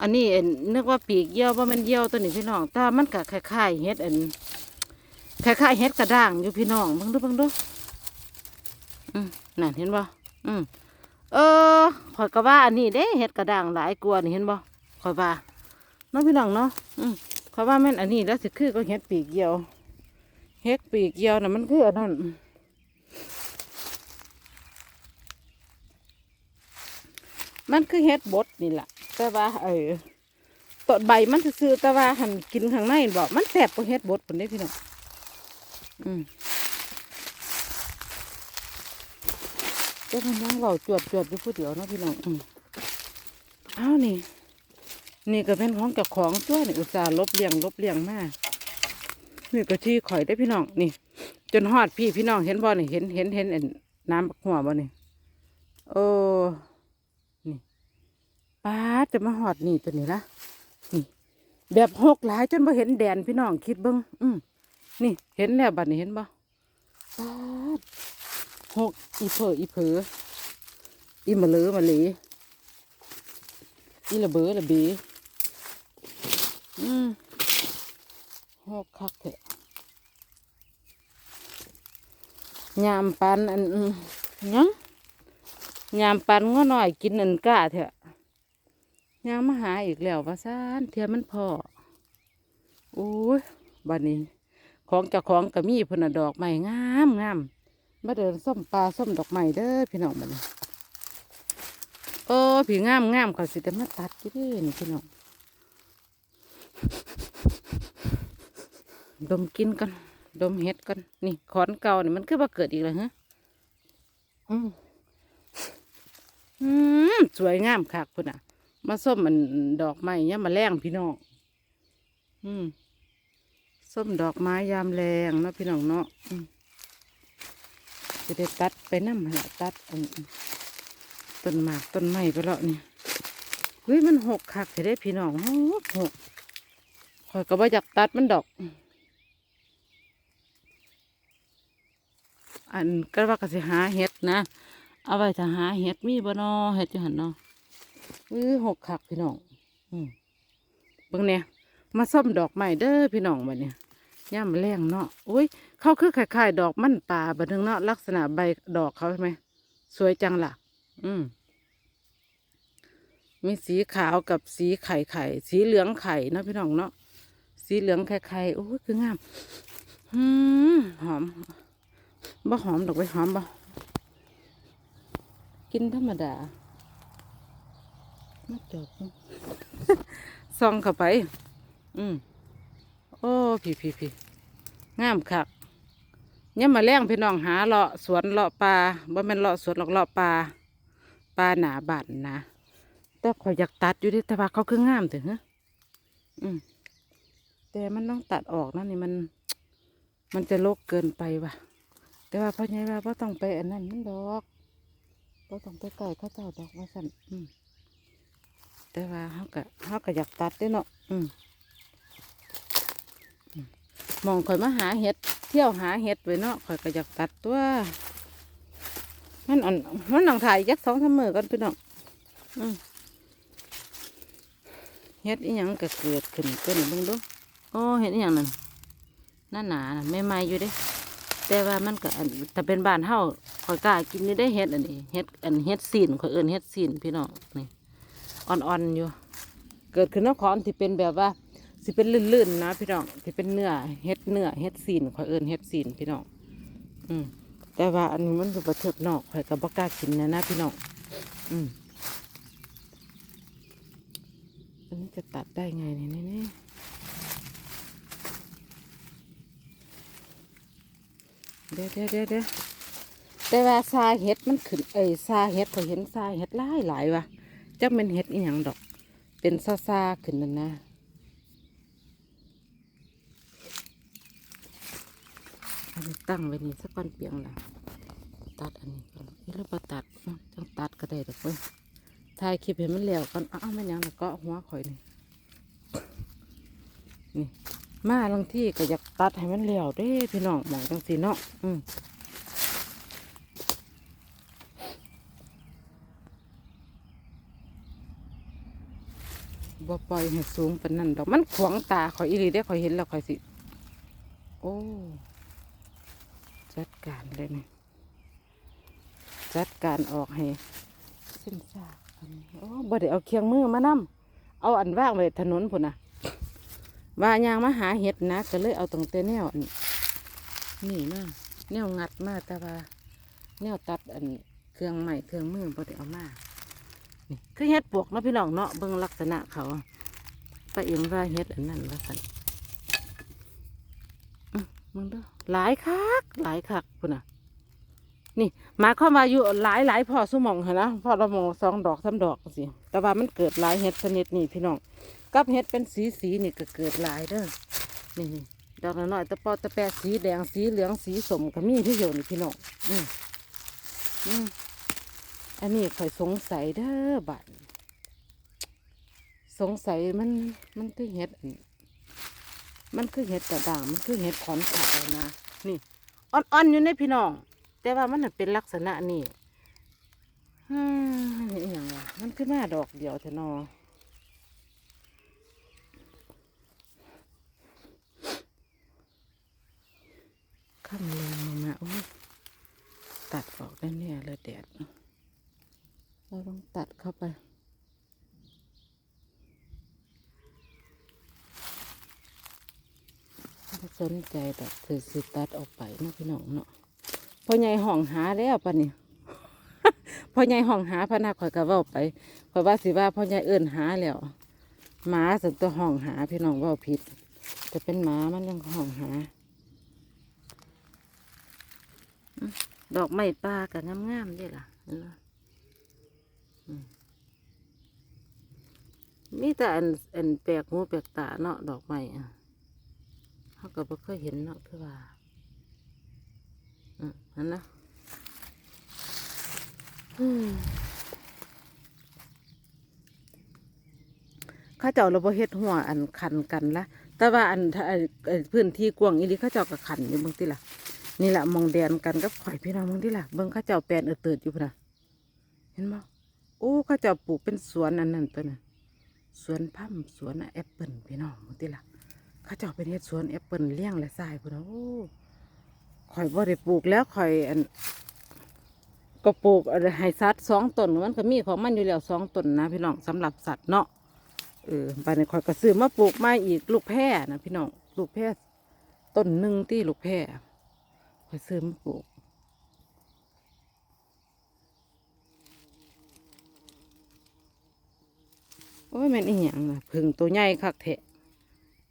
อันนี้เอ็นนึกว่าปีกเยี่ยวว่ามันเยี่ยวตัวนี้พี่น้องแต่มันก็คล้ายๆเฮ็ดอันคล้ายๆเฮ็ดกระด้างอยู่พี่น้องเบิ่งดูเบิ่งดูอืมนั่นเห็นบ่อืมเออข่อยก็ว่าอันนี้เด้เฮ็ดกระด้างหลายกว่านี่เห็นบ่ข่อยว่าน้องพี่น้องเนาะอืมข่อยว่าแม่นอันนี้แล้วสิคือก็เฮ็ดปีกเยี่ยวเฮ็ดปีกเยี่ยวน่ะมันคืออันนั้น มันคือเฮ็ดบดนี่แหละแต่ว่าเออต้นใบมันซื่อแต่ว่าหันกินข้างในบอกมันแสบกว่าเฮ็ดบดผลได้พี่น้องอืมเจ้ามันยังเราจวดจวดอยู่ผู้เดียวเนาะพี่น้องอืมอ้าวนี่ นี่ก็เป็นของเจ้าของตัวนี่อุตส่าห์ลบเลี้ยงลบเลี้ยงมากนี่ก็ที่ข่อยได้พี่น้องนี่ จนฮอดพี่พี่น้องเห็นบ่นี่เห็นเห็นเห็นเห็นน้ำหัวบ่นี่โอ้ ป้าจะมาฮอดนี่ตัวนี้ละนี่ แบบหกหลายจนบ่เห็นแดนพี่น้องคิดเบิ่งอืมนี่เห็นแล้วบัดนี้เห็นบ่ป้าหกอีเพออีเพออีมะเลอมะเลอีระเบอระเบอืมหกคักเถอะยามปันอันยังยามปันก็หน่อยกินอันก้าเถอะ ยามมาหาอีกแล้วว่าซานเทียมันพอโอ้ยบัดนี้ ของจ้าของก็มีพนนดอกไม้งามงามมาเดินส้มปลาส้มดอกไม้เด้อพี่น้องบันี้โอ้ผีงามงามเขาสิแต่มาตัดกี่ด้นี่พี่น้องดมกินกันดมเห็ดก่อนนี่ขอนเก่านี่มันคือว่าเกิดอีกแล้วฮะอืมอืมสวยงามคักพุ่นอะ มาส้มมันดอกไม้เนี่ยมาแรงพี่น้องอืมส้มดอกไม้ยามแรงเนาะพี่น้องเนาะจะได้ตัดไปน้ำมันละตัดต้นหมากต้นไม้ไปแล้วนี่เฮ้ยมันหกคักจะได้พี่น้องหกหกคอยก็บ่อยากตัดมันดอก อันก็ว่าก็สิหาเห็ดนะ เอาไว้ถ้าหาเห็ดมีบ่นอเห็ดอยู่หันเนาะ อือหกขักพี่น้องอืมเบิ่งเนี่ยมาส้มดอกไม้เด้อพี่น้องบัดเนี่ยย่ามแรงเนาะอุ้ยเขาคือคล้ายๆดอกมันป่าบัดนึงเนาะลักษณะใบดอกเขาใช่ไหมสวยจังล่ะ อืมมีสีขาวกับสีไข่ไข่สีเหลืองไข่เนาะพี่น้องเนาะสีเหลืองไข่ไข่โอ้ยคืองามอืมหอมบ่หอมดอกไว้หอมบ่กินธรรมดา มาจบส่องเข้าไป อืมโอ้พี่พี่พี่งามคักเนี่ยมาแรงพี่น้องหาเลาะสวนเลาะป่าบ่แม่นเลาะสวนหรอกเลาะป่าป่าหนาบ้านนะแต่ขอยอยากตัดอยู่เดิแต่ว่าเขาคืองามถึงฮะอืมแต่มันต้องตัดออกนะนี่มัน มันจะโรกเกินไปว่ะ แต่ว่าพ่อใหญ่ว่าพ่ต้องไปอันนั้นมันดอกพ่ต้องไปไก่เข้าเจ้าดอกว่าสั่นอืม แต่ว่าเขาก็เขาก็อยากตัดด้เนาะอืมอืมองข่อยมาหาเห็ด เที่ยวหาเห็ดไว้เนาะข่อยก็อยากตัดตัว มันอันมันหนังถ่ายยักสองสามมือกันพี่น้องอืมเห็ดอีหยังก็เกิดขึ้นตัวนี้เบิ่งดูโอ้เห็ดอีหยังนั่นนั่นหนานะไม่ไม่อยู่เด้แต่ว่ามันก็แต่เป็นบ้านเฮาข่อยกล้ากินนี่ได้เฮ็ดอันนี้เฮ็ดอันเฮ็ดซีนข่อยเอินเฮ็ดซีนพี่น้องนี่ อ่อนๆอยู่ เกิดขึ้นนครที่เป็นแบบว่าสิเป็นลื่นๆนะพี่น้องที่เป็นเนื้อเฮ็ดเนื้อเฮ็ดซีนข่อยเอิ้นเฮ็ดซีนพี่น้องอืมแต่ว่าอันนี้มันอยู่ประเทศนอกข่อยก็บ่กล้ากินนะนะพี่น้องอืมอันนี้จะตัดได้ไงนี่นี่นี่เดี๋ยวเดี๋ยวเดี๋ยวเดี๋ยวแต่ว่าซาเห็ดมันขึ้นเอ้ยซาเห็ดเขาเห็นซาเห็ดหลายหลายว่ะ จักเป็นเห็ดอีหยังดอก เป็นซาซาขึ้นนั่นนะอันนี้ตั้งไว้นี่สักก้อนเปียงละตัดอันนี้ก่อนนี่เราตัดอื้องตัดก็ได้ดอกเว้ยถ่ายคลิปเห็นมันแล้วก่อนอ้าวมันยังแล้วก็หัวข่อยนี่นี่มาบางที่ก็อยากตัดให้มันเหลวด้พี่น้องหมองจังสีเนาะอืม บ่ปล่อยให้สูงปานนั้นดอกมันขวางตาข่อยอีหลีได้ข่อยเห็นแล้วข่อยสิ โอ้จัดการเลยนี่จัดการออกให้เส้นซากอันโอ้บ่ได้เอาเคียงมือมานํเอาอันว่างไว้ถนนพุ่นน่ะว่ายางมาหาเห็ดนะก็เลยเอาตรงเตแนวอันนี่มาแนวงัดมาแต่ว่าแนวตัดอันเครื่องใหม่เครื่องมือบ่ได้เอามา คือเห็ดปวกเนาะพี่น้องเนาะเบิ่งลักษณะเขาป้าเอ็มว่าเห็ดอันนั้นว่าสันมึงเด้อหลายคักหลายคักพุ่นน่ะ นี่มายความาอยู่หลายหลายพอสมองเหรอนะพอเรามองสองดอกสามดอกสิแต่ว่ามันเกิดหลายเห็ดชนิดนี่พี่น้องกับเห็ดเป็นสีสีนี่ก็เกิดหลายเด้อนี่นี่ดอกน้อยตะปอตะแปะสีแดงสีเหลืองสีสมก็มีที่เดียวนี่พี่น้องอืมอืม อันนี้ข่อยสงสัยเด้อบัดสงสัยมันมันคือเห็ดมันคือเห็ดกระด่างมันคือเห็ดขอนขาวนะนี่อ่อนๆอยู่ในพี่น้อง แต่ว่ามันเป็นลักษณะนี่อืมนี่อย่างวะมันคือมาดอกเดียวเถอะนอข้ามแรงลงมาโอ้ยตัดออกได้แน่เลยแดดเราต้องตัดเข้าไป ไม่ สนใจดอกคือสิตัดออกไปนะพี่น้องเนาะพ่อใหญ่ห้องหาแล้วปะนี่พ่อใหญ่ห้องหาพนักข่อยก็เว้าไปข่อยว่าสิว่าพ่อใหญ่เอิ่นหาแล้วหมาสันตัวห้องหาพี่น้องว่าผิด แต่เป็นหมามันยังห้องหา ดอกไม้ป่าก็งามๆเด้ล่ะเห็นบ่อืมมีแต่อันอันแปลกหูแปลกตาเนาะดอกไม้อะ เขาก็บ่เคยเห็นเนาะคือว่าอืมนั่นนะอืมข้าเจ้าเราบ่เฮ็ดหัวอันขันกันละแต่ว่าอันพื้นที่กว้างอีหลีข้าเจ้าก็ขันอยู่บางทีล่ะนี่แหละมองแดนกันกับข่อยพี่น้องมึงที่ล่ะเบิ่งข้าเจ้าแปลนเออเติดอยู่พุ่นนะเห็นบ่โอ้ข้าเจ้าปลูกเป็นสวนอันนั้นตัวน่ะสวนพั่มสวนแอปเปิลพี่น้องมึงที่ล่ะ เข้าเจ้าเป็นเฮ็ดสวนแอปเปิลเลี้ยงและทรายพุ่นโอ้ข่อยบ่ได้ปลูกแล้วข่อยอันก็ปลูกอะไรให้สัตว์สองต้นมันก็มีของมันอยู่แล้วสองต้นนะพี่น้องสำหรับสัตว์เนาะเออไปในข่อยก็ซื้อมาปลูกมาอีกลูกแพร่นะพี่น้องลูกแพร่ต้นหนึ่งที่ลูกแพร่ข่อยซื้อมาปลูกโอ้ยแม่นอีหยังนะพึ่งตัวใหญ่คักแทะ